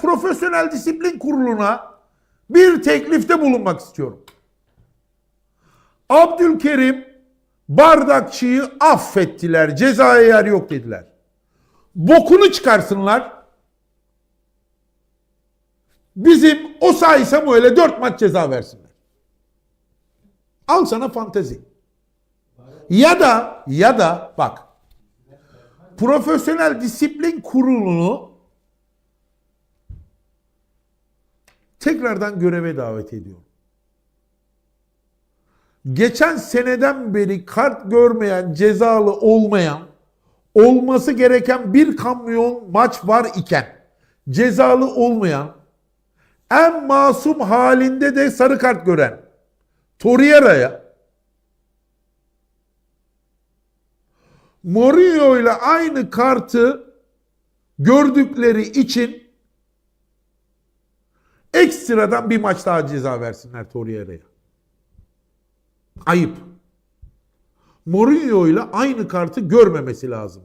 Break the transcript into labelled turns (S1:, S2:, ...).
S1: Profesyonel disiplin kuruluna bir teklifte bulunmak istiyorum. Abdülkerim Bardakçı'yı affettiler. Cezaya yer yok dediler. Bokunu çıkarsınlar. Bizim o sayı Samuel'e 4 maç ceza versinler. Al sana fantezi. Ya da ya da bak profesyonel disiplin kurulunu tekrardan göreve davet ediyorum. Geçen seneden beri kart görmeyen, cezalı olmayan, olması gereken bir kamyon maç var iken cezalı olmayan, en masum halinde de sarı kart gören Torreira'ya Mourinho ile aynı kartı gördükleri için ekstradan bir maç daha ceza versinler Torreira'ya. Ayıp. Mourinho ile aynı kartı görmemesi lazım.